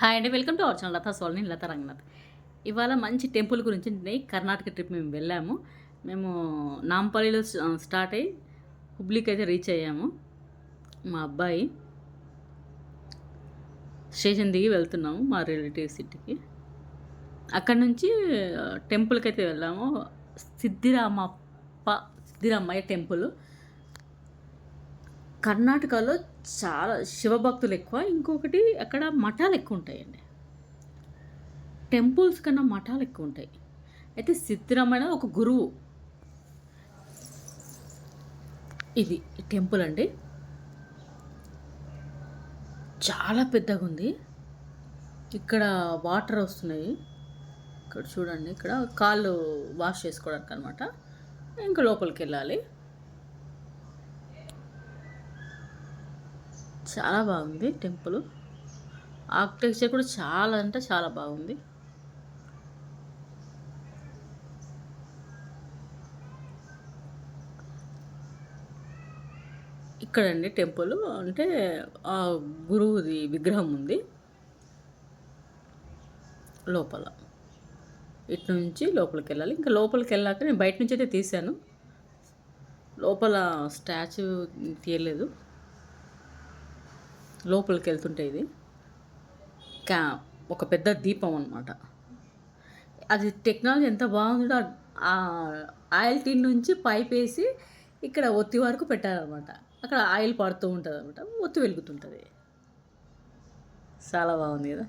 Hi అండి welcome to our channel Latha సోల్ని Latha Ranganath. ఇవాళ మంచి టెంపుల్ గురించి కర్ణాటక ట్రిప్ మేము వెళ్ళాము. మేము నాంపల్లిలో స్టార్ట్ అయ్యి హుబ్లీకి అయితే రీచ్ అయ్యాము. మా అబ్బాయి స్టేషన్ దిగి వెళ్తున్నాము మా రిలేటివ్ సిటీకి అక్కడ నుంచి టెంపుల్కి అయితే వెళ్ళాము. సిద్ధిరామప్ప సిద్ధిరామయ్య టెంపుల్. కర్ణాటకలో చాలా శివభక్తులు ఎక్కువ. ఇంకొకటి అక్కడ మఠాలు ఎక్కువ ఉంటాయండి టెంపుల్స్ కన్నా మఠాలు ఎక్కువ ఉంటాయి అయితే సిద్ధిరామయ్య ఒక గురువు. ఇది టెంపుల్ అండి. చాలా పెద్దగా ఉంది ఇక్కడ వాటర్ వస్తున్నాయి. ఇక్కడ చూడండి ఇక్కడ కాళ్ళు వాష్ చేసుకోవడానికి అనమాట ఇంకా లోపలికి వెళ్ళాలి చాలా బాగుంది టెంపుల్. ఆర్కిటెక్చర్ కూడా చాలా అంటే చాలా బాగుంది. ఇక్కడండి టెంపుల్. అంటే ఆ గురువుది విగ్రహం ఉంది. లోపల. ఇటు నుంచి లోపలికి వెళ్ళాలి ఇంకా లోపలికి వెళ్ళాక నేను బయట నుంచి అయితే తీశాను. లోపల స్టాచ్యూ తీయలేదు. లోపలికి వెళ్తుంటే ఇది. క్యా ఒక పెద్ద దీపం అనమాట అది టెక్నాలజీ ఎంత బాగుందో ఆ ఆయిల్ టిన్ నుంచి పైప్ వేసి ఇక్కడ ఒత్తి వరకు పెట్టారనమాట అక్కడ ఆయిల్ పడుతూ ఉంటుంది అనమాట ఒత్తి వెలుగుతుంటుంది. చాలా బాగుంది కదా.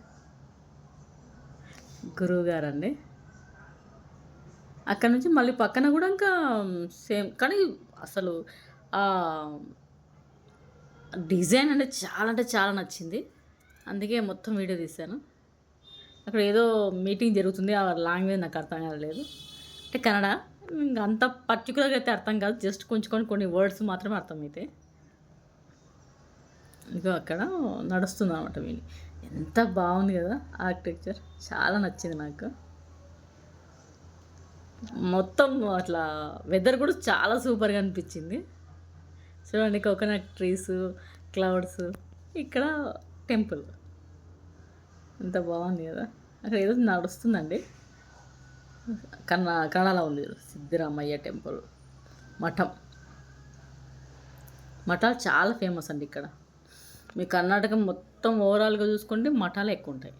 గురువు గారండి. అక్కడ నుంచి మళ్ళీ పక్కన కూడా ఇంకా సేమ్ కానీ అసలు డిజైన్ అంటే చాలా అంటే చాలా నచ్చింది. అందుకే మొత్తం వీడియో తీశాను. అక్కడ ఏదో మీటింగ్ జరుగుతుంది ఆ లాంగ్వేజ్ నాకు అర్థం కాలేదు. అంటే కన్నడ అంత పర్టికులర్గా అయితే అర్థం కాదు జస్ట్ కొంచెం కొన్ని కొన్ని వర్డ్స్ మాత్రమే అర్థమైతే ఇంకో అక్కడ నడుస్తుంది అనమాట వీళ్ళు ఎంత బాగుంది కదా ఆర్కిటెక్చర్ చాలా నచ్చింది నాకు. మొత్తం అట్లా వెదర్ కూడా చాలా సూపర్గా అనిపించింది. చూడండి కోకోనట్ ట్రీస్ క్లౌడ్స్ ఇక్కడ టెంపుల్ ఎంత బాగుంది కదా. అక్కడ ఏదో నడుస్తుందండి. కన్నా కన్నడలో ఉంది సిద్ధిరామయ్య టెంపుల్ మఠం. మఠాలు చాలా ఫేమస్ అండి ఇక్కడ. మీ కర్ణాటక మొత్తం ఓవరాల్గా చూసుకుంటే మఠాలు ఎక్కువ ఉంటాయి.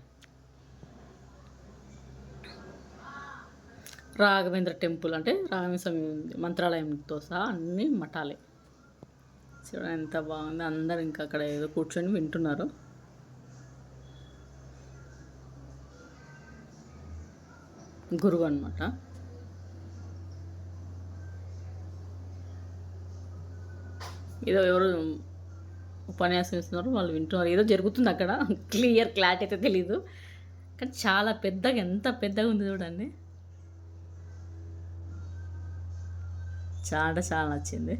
రాఘవేంద్ర టెంపుల్ అంటే రాఘవేంద్ర స్వామి ఉంది మంత్రాలయంతో సహా అన్ని మఠాలే. చూడండి ఎంత బాగుంది. అందరు ఇంకా అక్కడ ఏదో కూర్చొని వింటున్నారు. గురువు అనమాట ఏదో ఎవరు ఉపన్యాసం ఇస్తున్నారు వాళ్ళు వింటున్నారు. ఏదో జరుగుతుంది అక్కడ. క్లియర్ క్లారిటీ అయితే తెలీదు. కానీ చాలా పెద్దగా ఎంత పెద్దగా ఉంది చూడండి. చాలా చాలా నచ్చింది.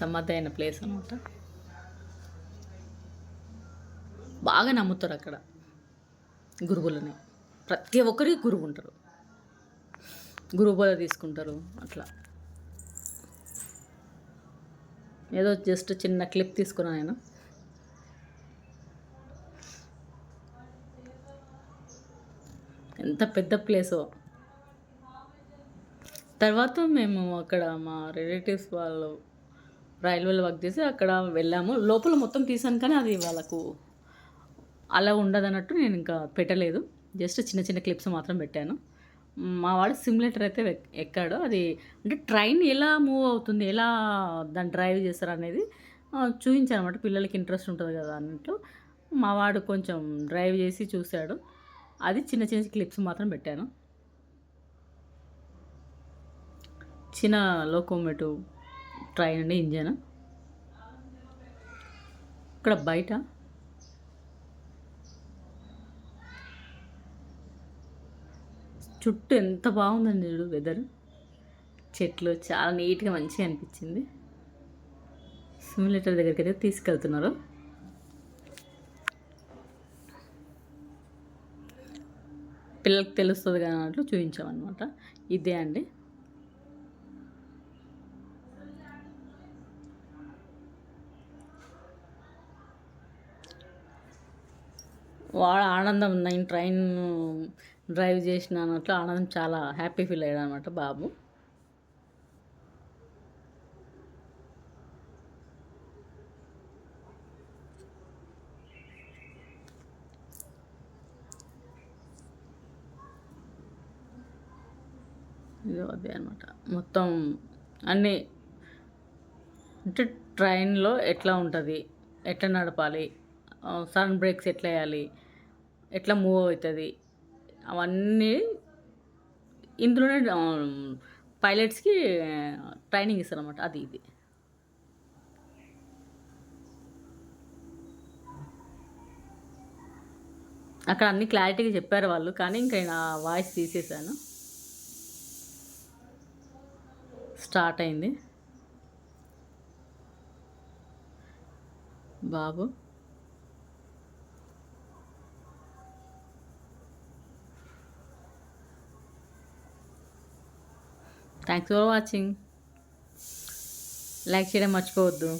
సమ్మతైన ప్లేస్ అనమాట బాగా నమ్ముతారు అక్కడ గురువులని. ప్రతి ఒక్కరికి గురువు ఉంటారు. గురువు బోధ తీసుకుంటారు అట్లా. ఏదో జస్ట్ చిన్న క్లిప్ తీసుకున్నాను నేను. ఎంత పెద్ద ప్లేసో తర్వాత మేము అక్కడ మా రిలేటివ్స్ వాళ్ళు రైల్వేలో వర్క్ చేసి అక్కడ వెళ్ళాము. లోపల మొత్తం తీసాను కానీ అది వాళ్ళకు అలా ఉండదన్నట్టు నేను ఇంకా పెట్టలేదు. జస్ట్ చిన్న చిన్న క్లిప్స్ మాత్రం పెట్టాను. మా వాడు సిమ్యులేటర్ అయితే ఎక్- ఎక్కాడు. అది అంటే ట్రైన్ ఎలా మూవ్ అవుతుంది ఎలా దాన్ని డ్రైవ్ చేస్తారు అనేది చూపించాను అనమాట పిల్లలకి ఇంట్రెస్ట్ ఉంటుంది కదా అన్నట్టు. మా వాడు కొంచెం డ్రైవ్ చేసి చూశాడు. అది చిన్న చిన్న క్లిప్స్ మాత్రం పెట్టాను. చిన్న లోకోమేటివ్ ట్రైన్ అండి ఇంజన్. ఇక్కడ బయట. చుట్టూ ఎంత బాగుందండి చూడు వెదర్ చెట్లు చాలా నీట్గా మంచిగా అనిపించింది. సిమ్యులేటర్ దగ్గరికి అయితే తీసుకెళ్తున్నారు. పిల్లలకి తెలుస్తుంది కానీ అన్నట్లు చూపించామన్నమాట. ఇదే అండి. వాడు ఆనందం నేను ట్రైన్ డ్రైవ్ చేసిన అన్నట్లు ఆనందం చాలా హ్యాపీ ఫీల్ అయ్యాడు అనమాట బాబు. ఇదో అదే అనమాట మొత్తం అన్నీ అంటే ట్రైన్లో ఎట్లా ఉంటుంది? ఎట్లా నడపాలి? సడన్ బ్రేక్స్ ఎట్లా వేయాలి? ఎట్లా మూవ్ అవుతుంది? అవన్నీ ఇందులోనే పైలట్స్కి ట్రైనింగ్ ఇస్తారన్నమాట. అది ఇది. అక్కడ అన్ని క్లారిటీగా చెప్పారు వాళ్ళు కానీ ఇంకా నా వాయిస్ తీసేసాను. స్టార్ట్ అయింది. బాబు. Thanks for watching. లైక్ చేయడం మర్చిపోవద్దు.